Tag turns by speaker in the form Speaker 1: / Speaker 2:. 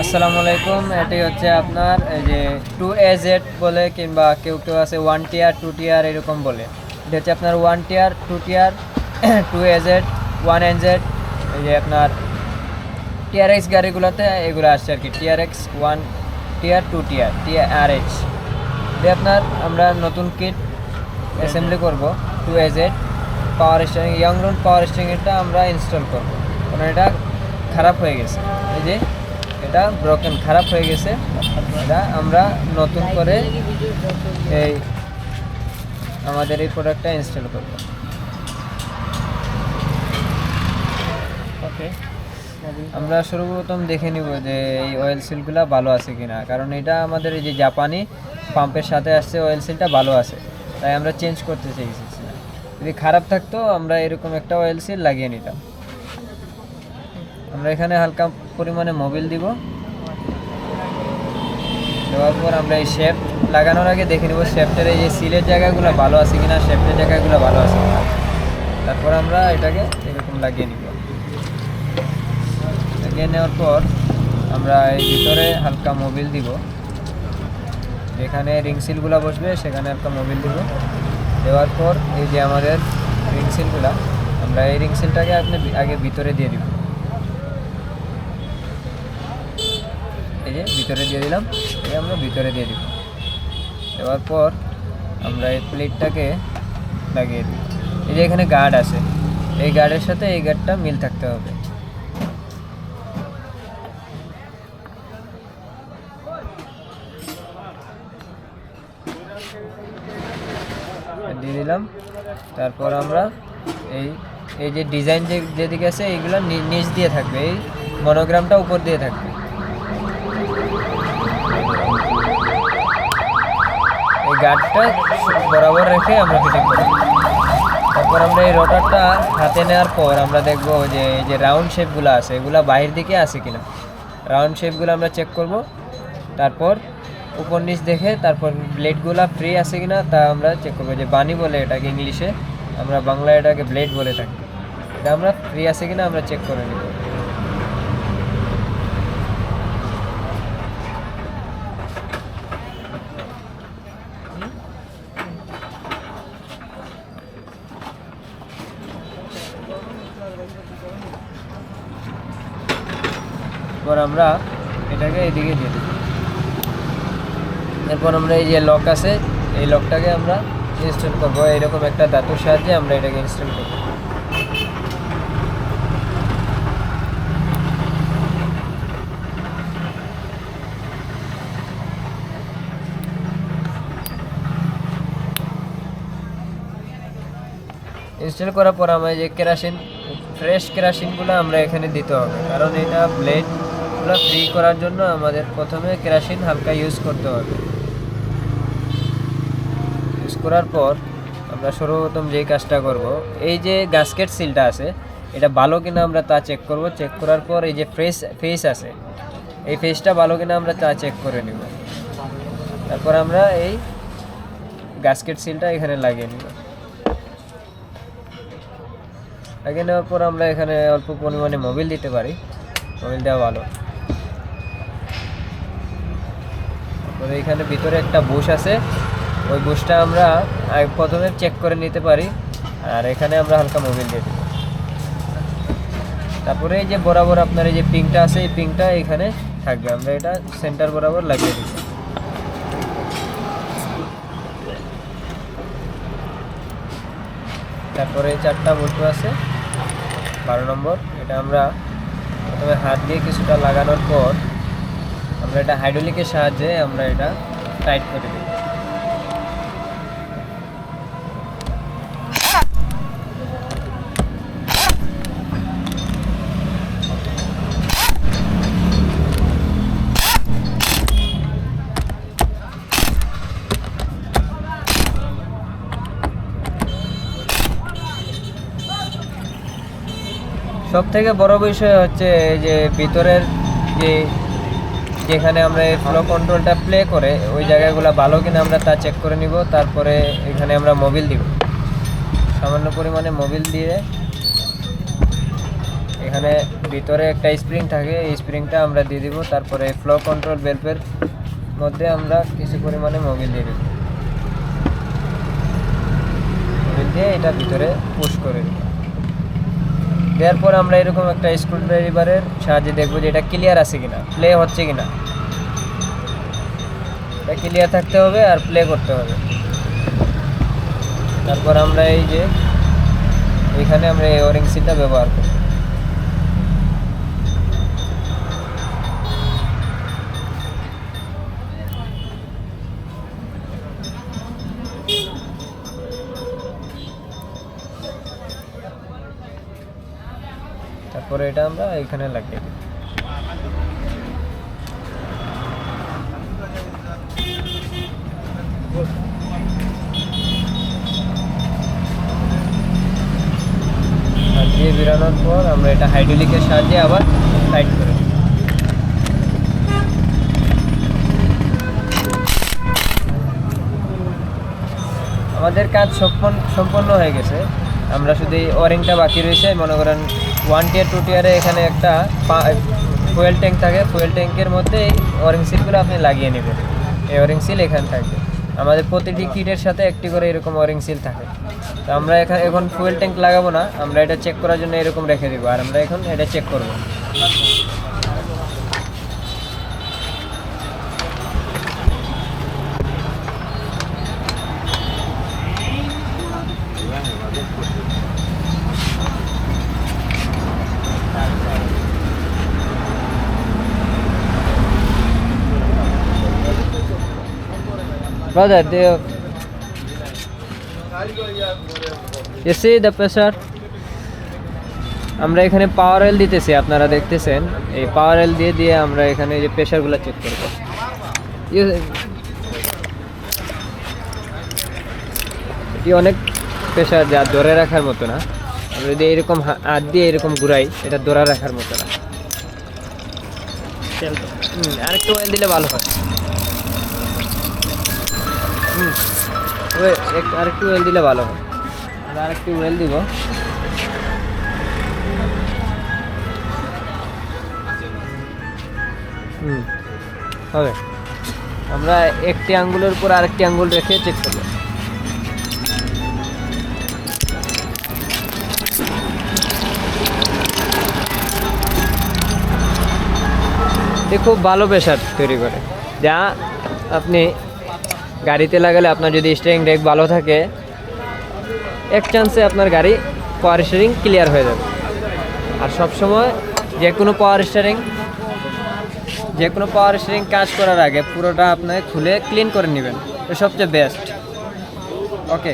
Speaker 1: আসসালামু আলাইকুম এটি হচ্ছে আপনার এই যে টু এ জেড বলে কিংবা কেউ কেউ আছে ওয়ান টিয়ার টু টিয়ার এরকম বলে। এটা হচ্ছে আপনার one tier two tier two A Z one N Z এই যে আপনার টিআরএক্স গাড়িগুলোতে এগুলো আসছে আর কি। TRX one tier two tier TR R H এটা আপনার, আমরা নতুন কিট অ্যাসেম্বলি করব two A Z power steering young রুন পাওয়ার স্টিয়ারিংটা আমরা ইনস্টল করব। কারণ এটা খারাপ হয়ে গেছে। এই যে, এটা ব্রোকেন খারাপ হয়ে গেছে। এটা আমরা নতুন করে এই আমাদের এই প্রোডাক্টটা ইনস্টল করব।
Speaker 2: ওকে
Speaker 1: আমরা সর্বপ্রথম দেখে নিব যে এই অয়েল সিলগুলো ভালো আছে কিনা। কারণ এটা আমাদের এই যে জাপানি পাম্পের সাথে আসছে অয়েল সিলটা ভালো আছে। তাই আমরা চেঞ্জ করতে চাইছি। যদি খারাপ থাকতো, আমরা এরকম একটা অয়েল সিল লাগিয়ে নিতাম। আমরা এখানে হালকা পরিমাণে মোবিল দিব। দেওয়ার পর আমরা এই শেপ লাগানোর আগে দেখে নিব শেপটার এই যে সিলের জায়গাগুলো ভালো আছে কিনা শেপটের জায়গাগুলো ভালো আছে তারপর আমরা এটাকে এরকম লাগিয়ে নিব। লাগিয়ে নেওয়ার পর আমরা এই ভিতরে হালকা মোবিল দিব। যেখানে রিং সিলগুলো বসবে, সেখানে হালকা মোবিল দিব। দেওয়ার পর এই যে আমাদের রিং সিলগুলো আমরা এই রিং সিলটাকে আপনি আগে ভিতরে দিয়ে দিব এই যে ভিতরে দিয়ে দিলাম, এই আমরা ভিতরে দিয়ে দিব। দেওয়ার পর আমরা এই প্লেটটাকে লাগিয়ে দিই এই যে এখানে গার্ড আছে, এই গার্ডের সাথে এই গার্ডটা মিল থাকতে হবে। দিয়ে দিলাম তারপর আমরা এই এই যে ডিজাইন যে, যেদিকে আছে, এইগুলো নিচ দিয়ে থাকবে। এই মনোগ্রামটা উপর দিয়ে থাকবে। এই গার্ডটা বরাবর রেখে আমরা ফিটিং করি তারপর আমরা এই রোটারটা হাতে নেওয়ার পর আমরা দেখব যে, এই যে রাউন্ড শেপগুলো আছে, এগুলো বাহির দিকে আছে কিনা। রাউন্ড শেপগুলো আমরা চেক করব। তারপর উপর নিচ দেখে তারপর ব্লেডগুলো ফ্রি আছে কিনা তা আমরা চেক করব। যে বানি বলে এটাকে ইংলিশে, আমরা বাংলায় এটাকে ব্লেড বলে থাকি। এটা আমরা ফ্রি আছে কিনা আমরা চেক করে নিব। আমরা এটাকে এদিকে দিয়ে দিই। এরপর আমরা এই যে লক আছে, এই লকটাকে আমরা ইনস্টল করব। এরকম একটা দাঁতুর সাহায্যে আমরা এটাকে ইনস্টল করব। ইনস্টল করার পর আমরা যে কেরাসিন ফ্রেশ কেরাসিনগুলো আমরা এখানে দিতে হবে। কারণ এটা ব্লেডগুলো ফ্রি করার জন্য আমাদের প্রথমে কেরাসিন হালকা ইউজ করতে হবে। করার পর আমরা সর্বপ্রথম যেই কাজটা করব, এই যে গাস্কেট সিলটা আছে, এটা ভালো কিনা আমরা তা চেক করব। চেক করার পর এই যে ফেস ফেস আছে, এই ফেসটা ভালো কিনা আমরা তা চেক করে নিব। তারপর আমরা এই গাস্কেট সিলটা এখানে লাগিয়ে নিব। লাগিয়ে নেওয়ার পর আমরা এখানে অল্প পরিমাণে মোবিল দিতে পারি। মোবিল দেওয়া ভালো। তারপরে এখানে ভিতরে একটা বুশ আছে। ওই বুশটা আমরা প্রথমে চেক করে নিতে পারি, আর এখানে আমরা হালকা মোবিল দিয়ে দেবো তারপরে এই যে বরাবর আপনার এই যে পিংটা আছে, এই পিংটা এখানে থাকবে। আমরা এটা সেন্টার বরাবর লাগিয়ে দিব তারপরে চারটা বস্তু আছে, বারো নম্বর। এটা আমরা প্রথমে হাত দিয়ে কিছুটা লাগানোর পর আমরা এটা হাইড্রোলিকের সাহায্যে আমরা এটা টাইট করে দিই। সব থেকে বড় বিষয় হচ্ছে যে ভিতরের যে যেখানে আমরা এই ফ্লো কন্ট্রোলটা প্লে করে, ওই জায়গাগুলো ভালো কিনা আমরা তা চেক করে নিব, তারপরে এখানে আমরা মোবিল দিব। সামান্য পরিমাণে মোবিল দিয়ে এখানে ভিতরে একটা স্প্রিং থাকে, এই স্প্রিংটা আমরা দিয়ে দিব, তারপরে ফ্লো কন্ট্রোল বেল্পের মধ্যে আমরা কিছু পরিমাণে মোবিল দিয়ে দেব। মোবিল দিয়ে এটা ভিতরে পুশ করে দিব। দেওয়ার পর আমরা এরকম একটা স্ক্রু ড্রাইভারের সাহায্যে দেখব যে এটা ক্লিয়ার আছে কিনা প্লে হচ্ছে কিনা। এটা ক্লিয়ার থাকতে হবে আর প্লে করতে হবে। তারপর আমরা এই যে, এখানে আমরা এই ওরিং সিটটা ব্যবহার করি তারপরে এটা আমরা এখানে লাগিয়ে দিই। দিয়ে বেরানোর পর আমরা এটা হাইড্রোলিকের সাহায্যে আবার টাইট করে আমাদের কাজ সম্পন্ন হয়ে গেছে। আমরা শুধু এই ওয়ারিংটা বাকি রয়েছে মনে করেন ওয়ান টিয়ার টু টিয়ারে এখানে একটা ফুয়েল ট্যাঙ্ক থাকে। ফুয়েল ট্যাঙ্কের মধ্যে এই ওয়ারিং সিলগুলো আপনি লাগিয়ে নেবেন। এই ওয়ারিং সিল এখানে থাকবে। আমাদের প্রতিটি কিটের সাথে একটি করে এরকম ওয়ারিং সিল থাকে। তো আমরা এখানে এখন ফুয়েল ট্যাঙ্ক লাগাবো না আমরা এটা চেক করার জন্য এরকম রেখে দেবো। আর আমরা এখন এটা চেক করব। Brother, they you see the pressure? আমরা এখানে পাওয়ার অয়েল দিতেছি আপনারা দেখতেছেন। এই পাওয়ার অয়েল দিয়ে দিয়ে আমরা এখানে যে প্রেশারগুলো চেক করব। এটি অনেক প্রেশার যা ধরে রাখার মতো না। আমরা যদি এরকম হাত দিয়ে এরকম ঘুরাই এটা ধরে রাখার মতো না। আরেকটু অয়েল দিলে ভালো হয়। আরেকটু ওয়েল দিলে ভালো হয়। আরেকটু ওয়েল দিব। হুম, হবে। আমরা একটি আঙ্গুলের উপর আরেকটি আঙ্গুল রেখে চেক করব। খুব ভালো প্রেশার তৈরি করে। যা আপনি গাড়িতে লাগালে আপনার যদি স্টিয়ারিং ব্রেক ভালো থাকে, এক চান্সে আপনার গাড়ি পাওয়ার স্টিয়ারিং ক্লিয়ার হয়ে যাবে। আর সবসময় যে কোনো পাওয়ার স্টিয়ারিং যে কোনো পাওয়ার স্টিয়ারিং কাজ করার আগে পুরোটা আপনাকে খুলে ক্লিন করে নেবেন। এটা সবচেয়ে বেস্ট ওকে